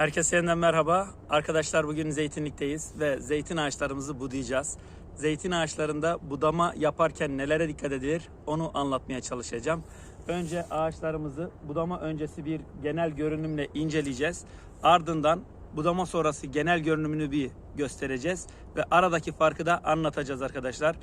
Herkese yeniden merhaba. Arkadaşlar bugün zeytinlikteyiz ve zeytin ağaçlarımızı budayacağız. Zeytin ağaçlarında budama yaparken nelere dikkat edilir onu anlatmaya çalışacağım. Önce ağaçlarımızı budama öncesi bir genel görünümle inceleyeceğiz. Ardından budama sonrası genel görünümünü bir göstereceğiz ve aradaki farkı da anlatacağız arkadaşlar.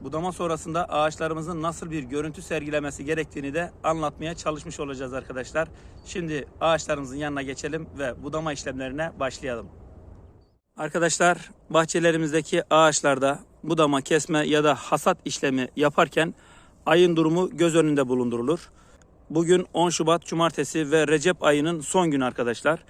Budama sonrasında ağaçlarımızın nasıl bir görüntü sergilemesi gerektiğini de anlatmaya çalışmış olacağız arkadaşlar. Şimdi ağaçlarımızın yanına geçelim ve budama işlemlerine başlayalım. Arkadaşlar bahçelerimizdeki ağaçlarda budama, kesme ya da hasat işlemi yaparken ayın durumu göz önünde bulundurulur. Bugün 10 Şubat Cumartesi ve Recep ayının son günü arkadaşlar.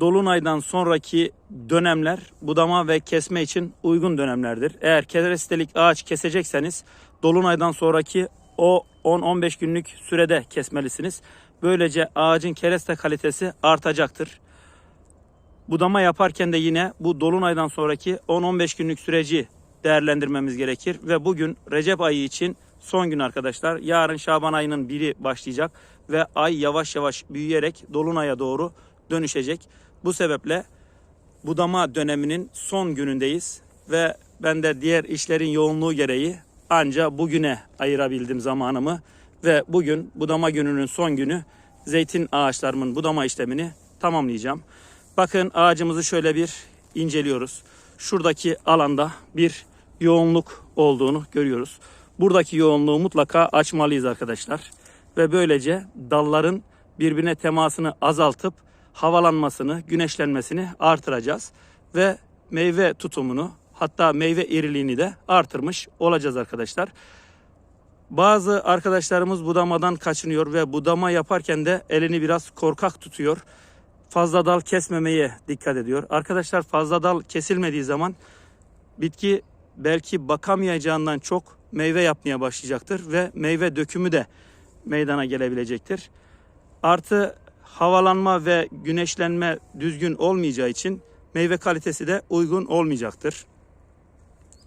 Dolunaydan sonraki dönemler budama ve kesme için uygun dönemlerdir. Eğer kerestelik ağaç kesecekseniz dolunaydan sonraki o 10-15 günlük sürede kesmelisiniz. Böylece ağacın kereste kalitesi artacaktır. Budama yaparken de yine bu dolunaydan sonraki 10-15 günlük süreci değerlendirmemiz gerekir. Ve bugün Recep ayı için son gün arkadaşlar. Yarın Şaban ayının biri başlayacak ve ay yavaş yavaş büyüyerek dolunaya doğru dönüşecek. Bu sebeple budama döneminin son günündeyiz ve ben de diğer işlerin yoğunluğu gereği anca bugüne ayırabildim zamanımı ve bugün budama gününün son günü zeytin ağaçlarımın budama işlemini tamamlayacağım. Bakın ağacımızı şöyle bir inceliyoruz. Şuradaki alanda bir yoğunluk olduğunu görüyoruz. Buradaki yoğunluğu mutlaka açmalıyız arkadaşlar. Ve böylece dalların birbirine temasını azaltıp havalanmasını, güneşlenmesini artıracağız. Ve meyve tutumunu hatta meyve iriliğini de artırmış olacağız arkadaşlar. Bazı arkadaşlarımız budamadan kaçınıyor ve budama yaparken de elini biraz korkak tutuyor. Fazla dal kesmemeye dikkat ediyor. Arkadaşlar fazla dal kesilmediği zaman bitki belki bakamayacağından çok meyve yapmaya başlayacaktır ve meyve dökümü de meydana gelebilecektir. Artı havalanma ve güneşlenme düzgün olmayacağı için meyve kalitesi de uygun olmayacaktır.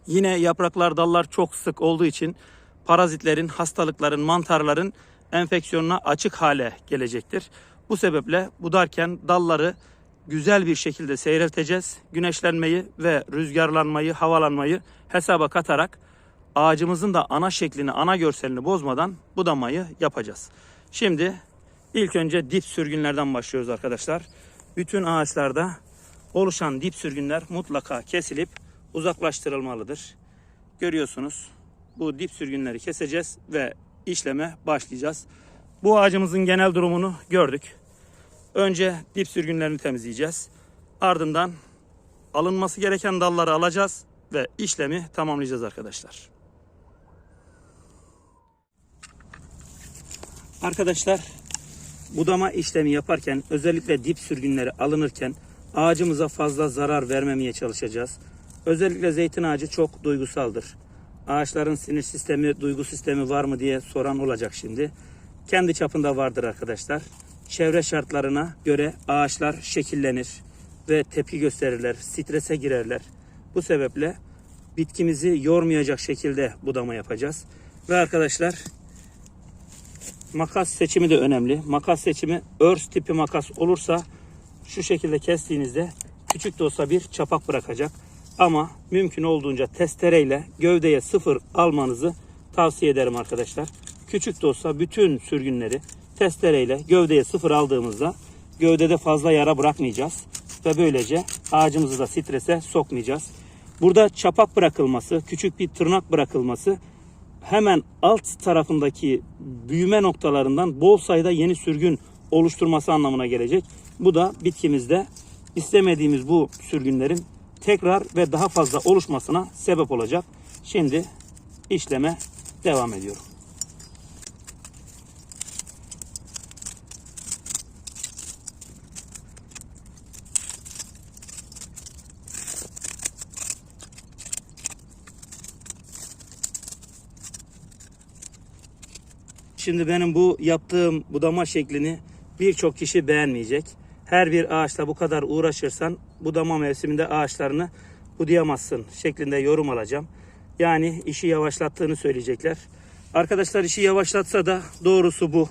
Yine yapraklar, dallar çok sık olduğu için parazitlerin, hastalıkların, mantarların enfeksiyonuna açık hale gelecektir. Bu sebeple budarken dalları güzel bir şekilde seyrelteceğiz. Güneşlenmeyi ve rüzgarlanmayı, havalanmayı hesaba katarak ağacımızın da ana şeklini, ana görselini bozmadan budamayı yapacağız. Şimdi ilk önce dip sürgünlerden başlıyoruz arkadaşlar. Bütün ağaçlarda oluşan dip sürgünler mutlaka kesilip uzaklaştırılmalıdır. Görüyorsunuz bu dip sürgünleri keseceğiz ve işleme başlayacağız. Bu ağacımızın genel durumunu gördük. Önce dip sürgünlerini temizleyeceğiz. Ardından alınması gereken dalları alacağız ve işlemi tamamlayacağız arkadaşlar. Arkadaşlar budama işlemi yaparken özellikle dip sürgünleri alınırken ağacımıza fazla zarar vermemeye çalışacağız. Özellikle zeytin ağacı çok duygusaldır. Ağaçların sinir sistemi, duygu sistemi var mı diye soran olacak şimdi. Kendi çapında vardır arkadaşlar. Çevre şartlarına göre ağaçlar şekillenir ve tepki gösterirler, strese girerler. Bu sebeple bitkimizi yormayacak şekilde budama yapacağız. Ve arkadaşlar makas seçimi de önemli. Makas seçimi örs tipi makas olursa şu şekilde kestiğinizde küçük de olsa bir çapak bırakacak. Ama mümkün olduğunca testereyle gövdeye sıfır almanızı tavsiye ederim arkadaşlar. Küçük de olsa bütün sürgünleri testereyle gövdeye sıfır aldığımızda gövdede fazla yara bırakmayacağız. Ve böylece ağacımızı da strese sokmayacağız. Burada çapak bırakılması, küçük bir tırnak bırakılması hemen alt tarafındaki büyüme noktalarından bol sayıda yeni sürgün oluşturması anlamına gelecek. Bu da bitkimizde istemediğimiz bu sürgünlerin tekrar ve daha fazla oluşmasına sebep olacak. Şimdi işleme devam ediyorum. Şimdi benim bu yaptığım budama şeklini birçok kişi beğenmeyecek. Her bir ağaçla bu kadar uğraşırsan budama mevsiminde ağaçlarını budayamazsın şeklinde yorum alacağım. Yani işi yavaşlattığını söyleyecekler. Arkadaşlar işi yavaşlatsa da doğrusu bu.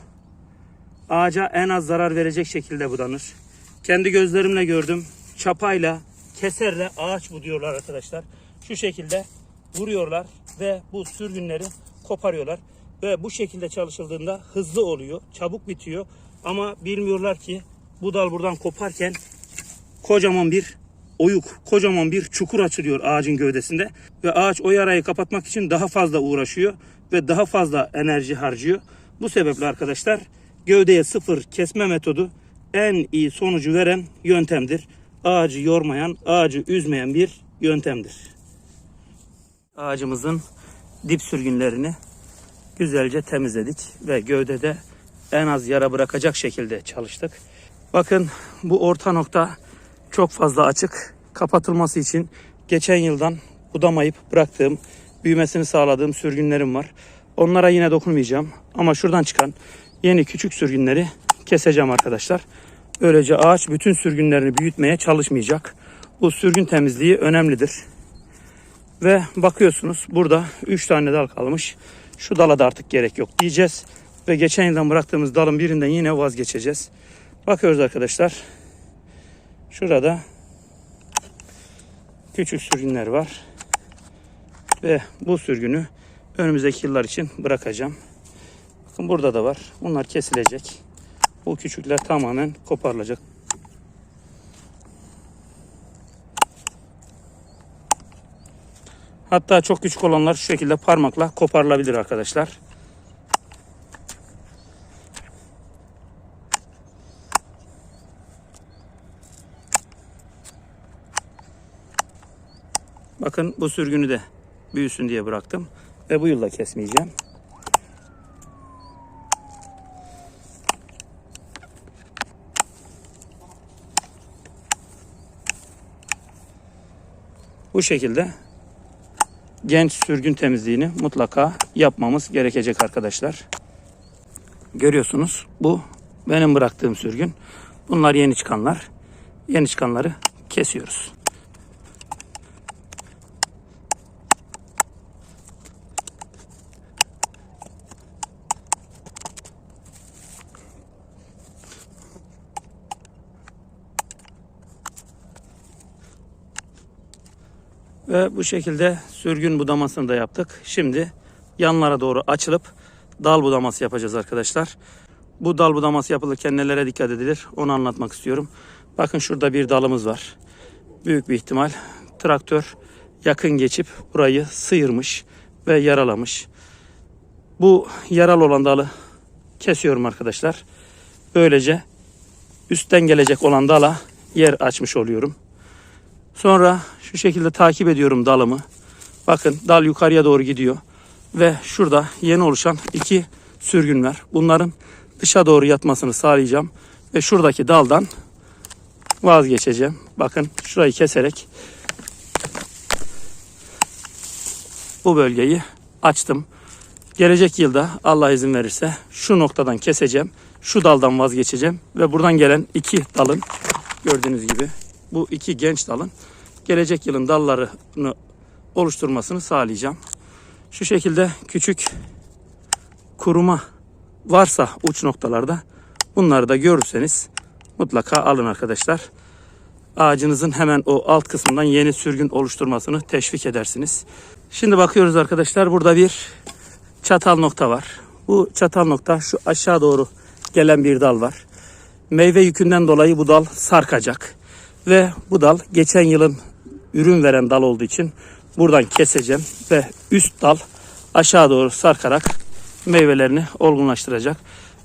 Ağaca en az zarar verecek şekilde budanır. Kendi gözlerimle gördüm. Çapayla, keserle ağaç buduyorlar arkadaşlar. Şu şekilde vuruyorlar ve bu sürgünleri koparıyorlar. Ve bu şekilde çalışıldığında hızlı oluyor, çabuk bitiyor. Ama bilmiyorlar ki bu dal buradan koparken kocaman bir oyuk, kocaman bir çukur açılıyor ağacın gövdesinde. Ve ağaç o yarayı kapatmak için daha fazla uğraşıyor ve daha fazla enerji harcıyor. Bu sebeple arkadaşlar gövdeye sıfır kesme metodu en iyi sonucu veren yöntemdir. Ağacı yormayan, ağacı üzmeyen bir yöntemdir. Ağacımızın dip sürgünlerini güzelce temizledik ve gövdede en az yara bırakacak şekilde çalıştık. Bakın bu orta nokta çok fazla açık. Kapatılması için geçen yıldan budamayıp bıraktığım, büyümesini sağladığım sürgünlerim var. Onlara yine dokunmayacağım. Ama şuradan çıkan yeni küçük sürgünleri keseceğim arkadaşlar. Böylece ağaç bütün sürgünlerini büyütmeye çalışmayacak. Bu sürgün temizliği önemlidir. Ve bakıyorsunuz burada 3 tane dal kalmış. Şu dala da artık gerek yok diyeceğiz. Ve geçen yıldan bıraktığımız dalın birinden yine vazgeçeceğiz. Bakıyoruz arkadaşlar. Şurada küçük sürgünler var. Ve bu sürgünü önümüzdeki yıllar için bırakacağım. Bakın burada da var. Bunlar kesilecek. Bu küçükler tamamen koparılacak. Hatta çok küçük olanlar şu şekilde parmakla koparılabilir arkadaşlar. Bakın bu sürgünü de büyüsün diye bıraktım. Ve bu yılda kesmeyeceğim. Bu şekilde genç sürgün temizliğini mutlaka yapmamız gerekecek arkadaşlar. Görüyorsunuz bu benim bıraktığım sürgün. Bunlar yeni çıkanlar. Yeni çıkanları kesiyoruz. Ve bu şekilde sürgün budamasını da yaptık. Şimdi yanlara doğru açılıp dal budaması yapacağız arkadaşlar. Bu dal budaması yapılırken nelere dikkat edilir onu anlatmak istiyorum. Bakın şurada bir dalımız var. Büyük bir ihtimal traktör yakın geçip burayı sıyırmış ve yaralamış. Bu yaralı olan dalı kesiyorum arkadaşlar. Böylece üstten gelecek olan dala yer açmış oluyorum. Sonra şu şekilde takip ediyorum dalımı. Bakın dal yukarıya doğru gidiyor. Ve şurada yeni oluşan iki sürgün var. Bunların dışa doğru yatmasını sağlayacağım. Ve şuradaki daldan vazgeçeceğim. Bakın şurayı keserek bu bölgeyi açtım. Gelecek yılda Allah izin verirse şu noktadan keseceğim. Şu daldan vazgeçeceğim. Ve buradan gelen iki dalın gördüğünüz gibi bu iki genç dalın gelecek yılın dallarını oluşturmasını sağlayacağım. Şu şekilde küçük kuruma varsa uç noktalarda bunları da görürseniz mutlaka alın arkadaşlar. Ağacınızın hemen o alt kısmından yeni sürgün oluşturmasını teşvik edersiniz. Şimdi bakıyoruz arkadaşlar burada bir çatal nokta var. Bu çatal nokta şu aşağı doğru gelen bir dal var. Meyve yükünden dolayı bu dal sarkacak. Ve bu dal geçen yılın ürün veren dal olduğu için buradan keseceğim ve üst dal aşağı doğru sarkarak meyvelerini olgunlaştıracak.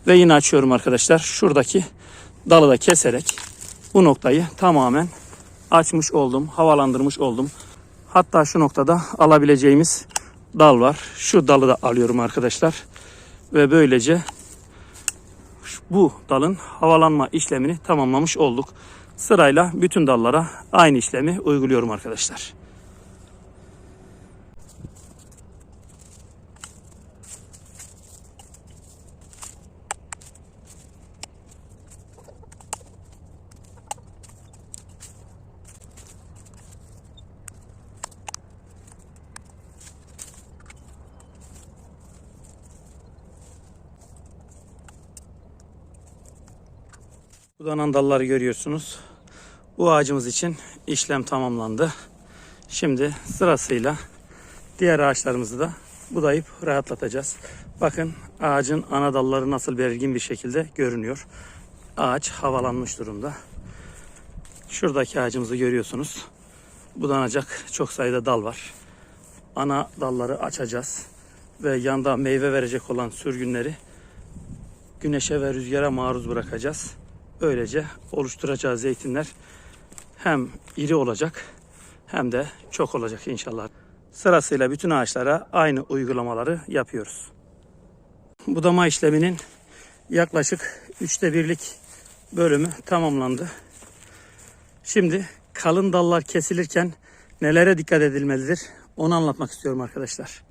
Ve yine açıyorum arkadaşlar. Şuradaki dalı da keserek bu noktayı tamamen açmış oldum, havalandırmış oldum. Hatta şu noktada alabileceğimiz dal var. Şu dalı da alıyorum arkadaşlar. Ve böylece bu dalın havalanma işlemini tamamlamış olduk. Sırayla bütün dallara aynı işlemi uyguluyorum arkadaşlar. Budanan dalları görüyorsunuz. Bu ağacımız için işlem tamamlandı. Şimdi sırasıyla diğer ağaçlarımızı da budayıp rahatlatacağız. Bakın ağacın ana dalları nasıl belirgin bir şekilde görünüyor. Ağaç havalanmış durumda. Şuradaki ağacımızı görüyorsunuz. Budanacak çok sayıda dal var. Ana dalları açacağız ve yanda meyve verecek olan sürgünleri güneşe ve rüzgara maruz bırakacağız. Böylece oluşturacağı zeytinler hem iri olacak hem de çok olacak inşallah. Sırasıyla bütün ağaçlara aynı uygulamaları yapıyoruz. Budama işleminin yaklaşık üçte birlik bölümü tamamlandı. Şimdi kalın dallar kesilirken nelere dikkat edilmelidir onu anlatmak istiyorum arkadaşlar.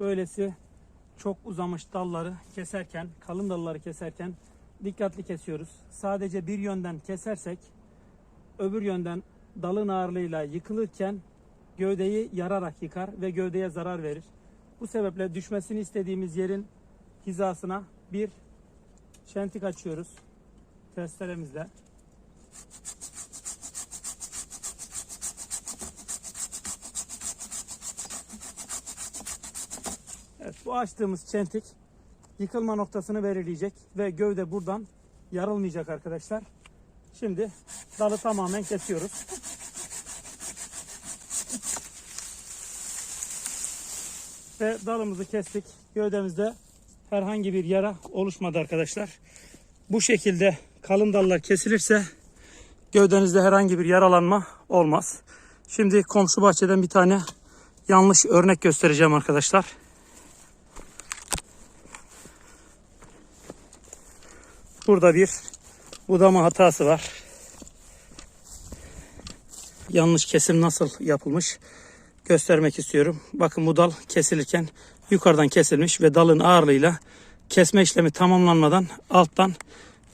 Böylesi çok uzamış dalları keserken, kalın dalları keserken dikkatli kesiyoruz. Sadece bir yönden kesersek öbür yönden dalın ağırlığıyla yıkılırken gövdeyi yararak yıkar ve gövdeye zarar verir. Bu sebeple düşmesini istediğimiz yerin hizasına bir çentik açıyoruz testeremizle. Evet, bu açtığımız çentik yıkılma noktasını belirleyecek ve gövde buradan yarılmayacak arkadaşlar. Şimdi dalı tamamen kesiyoruz. Ve dalımızı kestik. Gövdemizde herhangi bir yara oluşmadı arkadaşlar. Bu şekilde kalın dallar kesilirse gövdenizde herhangi bir yaralanma olmaz. Şimdi komşu bahçeden bir tane yanlış örnek göstereceğim arkadaşlar. Burada bir budama hatası var. Yanlış kesim nasıl yapılmış göstermek istiyorum. Bakın bu dal kesilirken yukarıdan kesilmiş ve dalın ağırlığıyla kesme işlemi tamamlanmadan alttan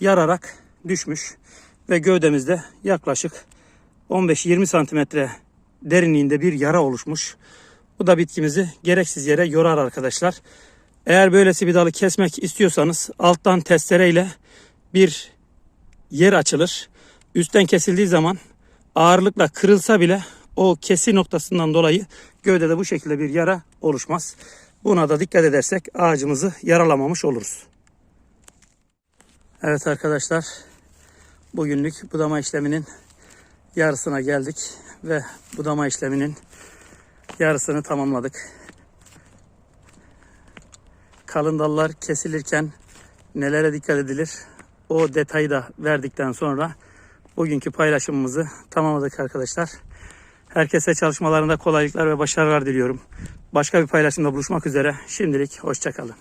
yararak düşmüş ve gövdemizde yaklaşık 15-20 santimetre derinliğinde bir yara oluşmuş. Bu da bitkimizi gereksiz yere yorar arkadaşlar. Eğer böylesi bir dalı kesmek istiyorsanız alttan testereyle bir yer açılır. Üstten kesildiği zaman ağırlıkla kırılsa bile o kesi noktasından dolayı gövdede bu şekilde bir yara oluşmaz. Buna da dikkat edersek ağacımızı yaralamamış oluruz. Evet arkadaşlar bugünlük budama işleminin yarısına geldik ve budama işleminin yarısını tamamladık. Kalın dallar kesilirken nelere dikkat edilir o detayı da verdikten sonra bugünkü paylaşımımızı tamamladık arkadaşlar. Herkese çalışmalarında kolaylıklar ve başarılar diliyorum. Başka bir paylaşımda buluşmak üzere. Şimdilik hoşçakalın.